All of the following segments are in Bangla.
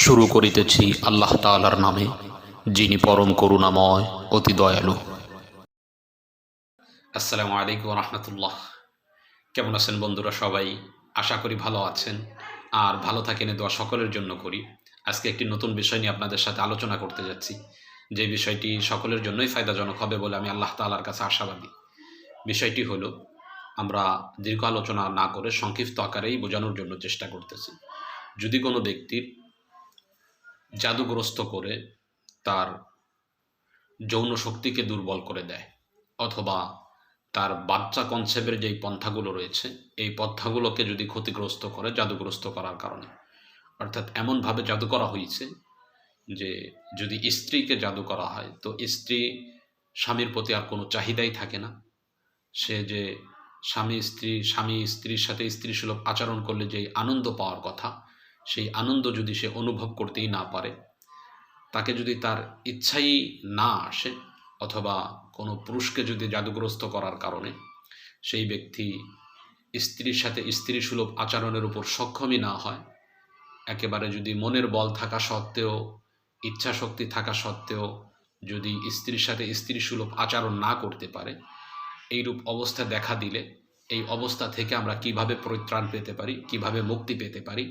শুরু করিতেছি আল্লাহ তাআলার নামে, যিনি পরম করুণাময়, অতি দয়ালু। আসসালামু আলাইকুম রহমতুল্লাহ। কেমন আছেন বন্ধুরা সবাই? আশা করি ভালো আছেন। আর ভালো থাকেন দোয়া সকলের জন্য করি। আজকে একটি নতুন বিষয় নিয়ে আপনাদের সাথে আলোচনা করতে যাচ্ছি। যে বিষয়টি সকলের জন্যই ফায়দাজনক হবে বলে আমি আল্লাহ তাআলার কাছে আশাবাদী। বিষয়টি হলো, আমরা দীর্ঘ আলোচনা না করে সংক্ষিপ্ত আকারেই বোঝানোর জন্য চেষ্টা করতেছি। যদি কোনো ব্যক্তির জাদুগ্রস্ত করে তার যৌন শক্তিকে দুর্বল করে দেয়, অথবা তার বাচ্চা কনসেপ্টের যেই পন্থাগুলো রয়েছে, এই পন্থাগুলোকে যদি ক্ষতিগ্রস্ত করে জাদুগ্রস্ত করার কারণে। অর্থাৎ এমনভাবে জাদু করা হয়েছে যে যদি স্ত্রীকে জাদু করা হয়, তো স্ত্রী স্বামীর প্রতি আর কোনো চাহিদাই থাকে না। সে যে স্বামী স্ত্রী, স্বামী স্ত্রীর সাথে স্ত্রী সুলভ আচরণ করলে যে আনন্দ পাওয়ার কথা সেই আনন্দ যদি সে অনুভব করতেই না পারে, তাকে যদি তার ইচ্ছাই না আসে অথবা কোনো পুরুষকে যদি জাদুগ্রস্ত করার কারণে, সেই ব্যক্তি স্ত্রীর সাথে স্ত্রী সুলভ আচরণের উপর সক্ষমই না হয়, একেবারে যদি মনের বল থাকা সত্ত্বেও ইচ্ছা শক্তি থাকা সত্ত্বেও যদি স্ত্রীর সাথে স্ত্রী সুলভ আচরণ না করতে পারে, এইরূপ অবস্থা দেখা দিলে এই অবস্থা থেকে আমরা কীভাবে পরিত্রাণ পেতে পারি, কীভাবে মুক্তি পেতে পারি,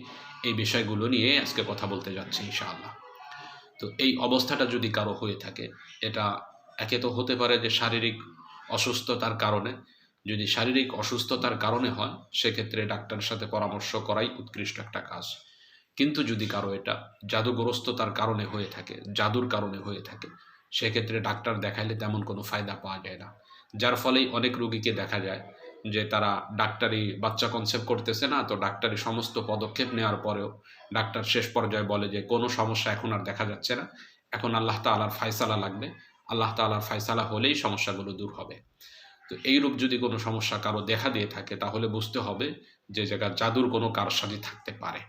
এই বিষয়গুলো নিয়ে আজকে কথা বলতে যাচ্ছি ইনশাআল্লাহ। তো এই অবস্থাটা যদি কারও হয়ে থাকে, এটা একে তো হতে পারে যে শারীরিক অসুস্থতার কারণে, যদি শারীরিক অসুস্থতার কারণে হয়, সেক্ষেত্রে ডাক্তারের সাথে পরামর্শ করাই উৎকৃষ্ট একটা কাজ। কিন্তু যদি কারও এটা জাদুগ্রস্ততার কারণে হয়ে থাকে, জাদুর কারণে হয়ে থাকে, সেক্ষেত্রে ডাক্তার দেখাইলে তেমন কোনো ফায়দা পাওয়া যায় না। যার ফলেই অনেক রোগীকে দেখা যায় যে তারা ডাক্তারি বাচ্চা কনসেপ্ট করতেছে না, তো ডাক্তারি সমস্ত পদক্ষেপ নেওয়ার পরেও ডাক্তার শেষ পর্যায়ে বলে যে, কোনো সমস্যা এখন আর দেখা যাচ্ছে না। এখন আল্লাহ তালার ফায়সালা লাগবে। আল্লাহ তালার ফায়সালা হলেই সমস্যাগুলো দূর হবে। তো এইরূপ যদি কোনো সমস্যা কারও দেখা দিয়ে থাকে, তাহলে বুঝতে হবে যে জায়গা জাদুর কোনো কারসাজি থাকতে পারে।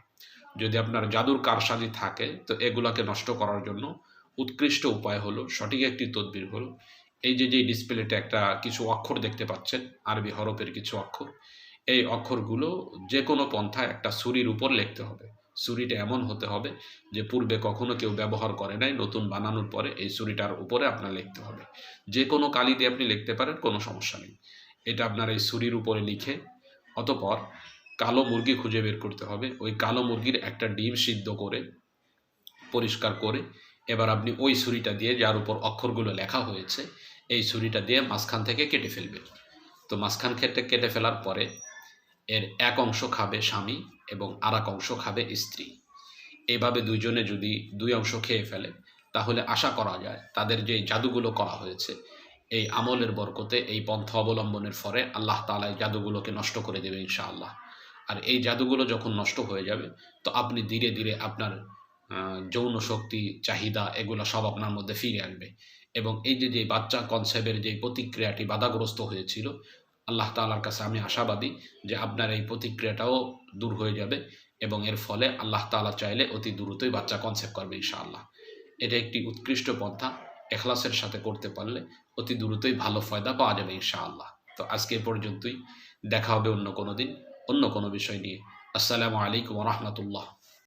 যদি আপনার জাদুর কারসাজি থাকে, তো এগুলাকে নষ্ট করার জন্য উৎকৃষ্ট উপায় হলো, সঠিক একটি তদবির হলো। এই যে যে ডিসপ্লেতে একটা কিছু অক্ষর দেখতে পাচ্ছেন, আরবি হরফের কিছু অক্ষর, এই অক্ষরগুলো যে কোনো পন্থায় একটা ছুরির উপর লিখতে হবে। ছুরিটা এমন হতে হবে যে, পূর্বে কখনো কেউ ব্যবহার করে নাই, নতুন বানানোর পরে এই ছুরিটার উপরে আপনার লিখতে হবে। যে কোনো কালি দিয়ে আপনি লিখতে পারেন, কোনো সমস্যা নেই। এটা আপনার এই ছুরির উপরে লিখে, অতপর কালো মুরগি খুঁজে বের করতে হবে। ওই কালো মুরগির একটা ডিম সিদ্ধ করে, পরিষ্কার করে এবার আপনি ওই ছুরিটা দিয়ে যার উপর অক্ষরগুলো লেখা হয়েছে, এই ছুরিটা দিয়ে মাঝখান থেকে কেটে ফেলবেন। তো মাঝখান খেটে কেটে ফেলার পরে এর এক অংশ খাবে স্বামী এবং আর এক অংশ খাবে স্ত্রী। এভাবে দুইজনে যদি দুই অংশ খেয়ে ফেলে, তাহলে আশা করা যায় তাদের যে জাদুগুলো করা হয়েছে, এই আমলের বরকতে এই পন্থা অবলম্বনের ফলে আল্লাহ তালা এই জাদুগুলোকে নষ্ট করে দেবে ইনশাআল্লাহ। আর এই জাদুগুলো যখন নষ্ট হয়ে যাবে, তো আপনি ধীরে ধীরে আপনার যৌন শক্তি, চাহিদা, এগুলো সব আপনার মধ্যে ফিরে আসবে এবং এই যে যে বাচ্চা কনসেপ্টের যে প্রতিক্রিয়াটি বাধাগ্রস্ত হয়েছিল, আল্লাহ তালার কাছে আমি আশাবাদী যে আপনার এই প্রতিক্রিয়াটাও দূর হয়ে যাবে এবং এর ফলে আল্লাহ তালা চাইলে অতি দ্রুতই বাচ্চা কনসেপ্ট করবে ইনশাআল্লাহ। এটা একটি উৎকৃষ্ট পন্থা, এখলাসের সাথে করতে পারলে অতি দ্রুতই ভালো ফয়দা পাওয়া যাবে ইনশাআল্লাহ। তো আজকে পর্যন্তই, দেখা হবে অন্য কোনো দিন, অন্য কোনো বিষয় নিয়ে। আসসালামু আলাইকুম রহমতুল্লাহ।